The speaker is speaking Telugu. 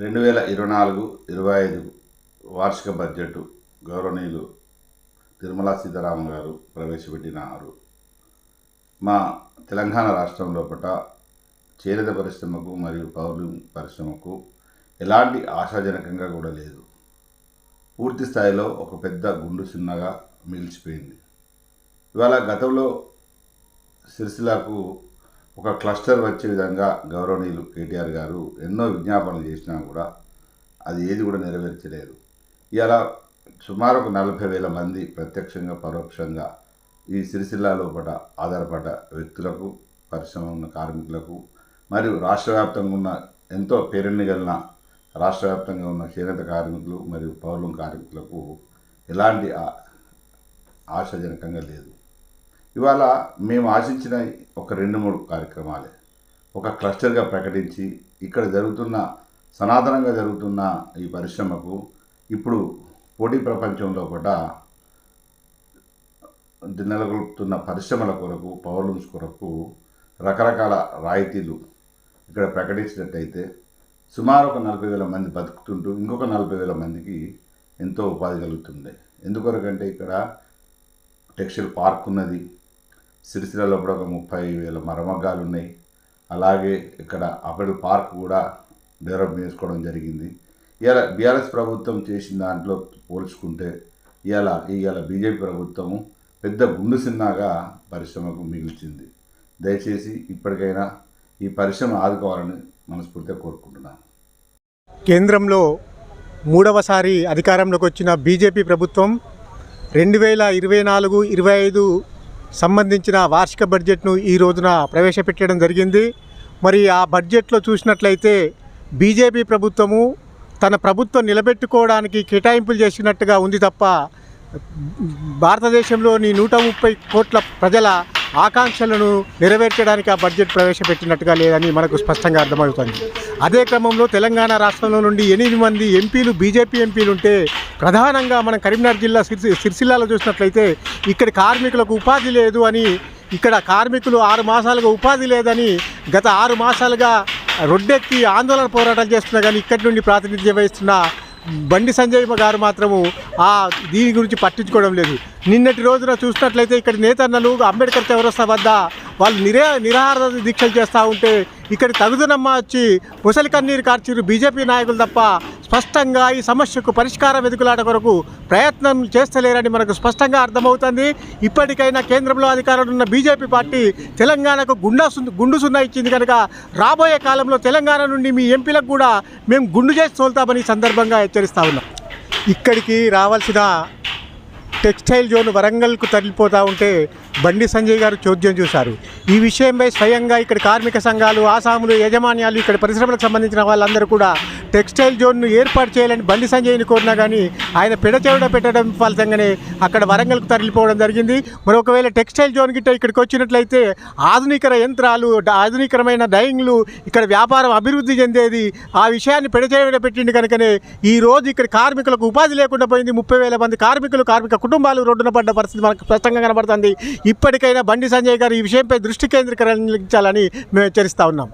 రెండు వేల ఇరవై నాలుగు ఇరవై ఐదు వార్షిక బడ్జెట్ గౌరవనీయులు నిర్మలా సీతారామన్ గారు ప్రవేశపెట్టినారు మా తెలంగాణ రాష్ట్రం లోపల చేనేత పరిశ్రమకు మరియు పౌరు పరిశ్రమకు ఎలాంటి ఆశాజనకంగా కూడా లేదు. పూర్తి స్థాయిలో ఒక పెద్ద గుండు చిన్నగా మిగిలిచిపోయింది. ఇవాళ గతంలో సిరిసిలకు ఒక క్లస్టర్ వచ్చే విధంగా గౌరవనీయులు కేటీఆర్ గారు ఎన్నో విజ్ఞాపనలు చేసినా కూడా అది ఏది కూడా నెరవేర్చలేదు. ఇలా సుమారు ఒక నలభై వేల మంది ప్రత్యక్షంగా పరోక్షంగా ఈ సిరిసిల్ల లోపల ఆధారపడ్డ వ్యక్తులకు పరిశ్రమ ఉన్న కార్మికులకు మరియు రాష్ట్ర వ్యాప్తంగా ఉన్న ఎంతో పేరెన్ని కలిగిన రాష్ట్ర వ్యాప్తంగా ఉన్న చేనేత కార్మికులు మరియు పౌరులం కార్మికులకు ఎలాంటి ఆశాజనకంగా లేదు. ఇవాళ మేము ఆశించిన ఒక రెండు మూడు కార్యక్రమాలే. ఒక క్లస్టర్గా ప్రకటించి ఇక్కడ జరుగుతున్న సనాతనంగా జరుగుతున్న ఈ పరిశ్రమకు ఇప్పుడు పోటీ ప్రపంచంలో కూడా నెలకొల్పుతున్న పరిశ్రమల కొరకు పవర్లూమ్స్ కొరకు రకరకాల రాయితీలు ఇక్కడ ప్రకటించినట్టయితే సుమారు ఒక నలభై వేల మంది బతుకుతుంటూ ఇంకొక నలభై వేల మందికి ఎంతో ఉపాధి కలుగుతుంది ఎందుకొరకంటే ఇక్కడ టెక్స్టైల్ పార్క్ ఉన్నది. సిరిసిల్లలో కూడా ఒక ముప్పై వేల మరమగ్గాలు ఉన్నాయి అలాగే ఇక్కడ అపెడు పార్క్ కూడా డెవలప్ చేసుకోవడం జరిగింది. ఇవాళ బీఆర్ఎస్ ప్రభుత్వం చేసిన దాంట్లో పోల్చుకుంటే ఇవాళ ఇవాళ బీజేపీ ప్రభుత్వము పెద్ద గుండు సిన్నాగా పరిశ్రమకు మిగిల్చింది. దయచేసి ఇప్పటికైనా ఈ పరిశ్రమ ఆదుకోవాలని మనస్ఫూర్తిగా కోరుకుంటున్నాను. కేంద్రంలో మూడవసారి అధికారంలోకి వచ్చిన బీజేపీ ప్రభుత్వం రెండు వేల ఇరవై నాలుగు ఇరవై ఐదు సంబంధించిన వార్షిక బడ్జెట్ను ఈ రోజున ప్రవేశపెట్టడం జరిగింది. మరి ఆ బడ్జెట్లో చూసినట్లయితే బీజేపీ ప్రభుత్వము తన ప్రభుత్వం నిలబెట్టుకోవడానికి కేటాయింపులు చేసినట్టుగా ఉంది తప్ప భారతదేశంలోని నూట ముప్పై కోట్ల ప్రజల ఆకాంక్షలను నెరవేర్చడానికి ఆ బడ్జెట్ ప్రవేశపెట్టినట్టుగా లేదని మనకు స్పష్టంగా అర్థమవుతుంది. అదే క్రమంలో తెలంగాణ రాష్ట్రంలో నుండి ఎనిమిది మంది ఎంపీలు బీజేపీ ఎంపీలు ఉంటే ప్రధానంగా మనం కరీంనగర్ జిల్లా సిరిసి సిరిసిల్లాలో చూసినట్లయితే ఇక్కడ కార్మికులకు ఉపాధి లేదు అని ఇక్కడ కార్మికులు ఆరు మాసాలుగా ఉపాధి లేదని గత ఆరు మాసాలుగా రొడ్డెక్కి ఆందోళన పోరాటాలు చేస్తున్నా కానీ ఇక్కడి నుండి ప్రాతినిధ్యం వహిస్తున్న బండి సంజయ్ గారు మాత్రము ఆ దీని గురించి పట్టించుకోవడం లేదు. నిన్నటి రోజున చూసినట్లయితే ఇక్కడ నేతన్నలు అంబేద్కర్ చౌరస్తా వద్ద వాళ్ళు నిరే నిరాహార దీక్షలు చేస్తూ ఉంటే ఇక్కడ తగుదనమ్మ వచ్చి ముసలి కన్నీరు కార్చిరు బీజేపీ నాయకులు తప్ప స్పష్టంగా ఈ సమస్యకు పరిష్కారం వెతుకులాట కొరకు ప్రయత్నం చేస్తలేరని మనకు స్పష్టంగా అర్థమవుతుంది. ఇప్పటికైనా కేంద్రంలో అధికారంలో ఉన్న బీజేపీ పార్టీ తెలంగాణకు గుండా గుండు సున్నా ఇచ్చింది కనుక రాబోయే కాలంలో తెలంగాణ నుండి మీ ఎంపీలకు కూడా మేము గుండు చేసి తోలుతామని ఈ సందర్భంగా హెచ్చరిస్తా ఉన్నాం. ఇక్కడికి రావాల్సిన టెక్స్టైల్ జోన్ వరంగల్కు తరలిపోతూ ఉంటే బండి సంజయ్ గారు చోద్యం చూశారు. ఈ విషయంపై స్వయంగా ఇక్కడ కార్మిక సంఘాలు ఆసాములు యజమాన్యాలు ఇక్కడ పరిశ్రమలకు సంబంధించిన వాళ్ళందరూ కూడా టెక్స్టైల్ జోన్ను ఏర్పాటు చేయాలని బండి సంజయ్ని కోరినా కానీ ఆయన పెడచెవిడ పెట్టడం ఫలితంగానే అక్కడ వరంగల్కు తరలిపోవడం జరిగింది. మరి ఒకవేళ టెక్స్టైల్ జోన్ గిట్ట ఇక్కడికి వచ్చినట్లయితే ఆధునికర యంత్రాలు ఆధునికరమైన డైయింగ్లు ఇక్కడ వ్యాపారం అభివృద్ధి చెందేది. ఆ విషయాన్ని పెడచెవిడ పెట్టింది కనుకనే ఈ రోజు ఇక్కడ కార్మికులకు ఉపాధి లేకుండా పోయింది. ముప్పై వేల మంది కార్మికులు కార్మిక కుటుంబాలు రోడ్డున పడ్డ పరిస్థితి మనకు స్పష్టంగా కనబడుతుంది. ఇప్పటికైనా బండి సంజయ్ గారు ఈ విషయంపై దృష్టి కేంద్రీకరించాలని మేము హెచ్చరిస్తా ఉన్నాం.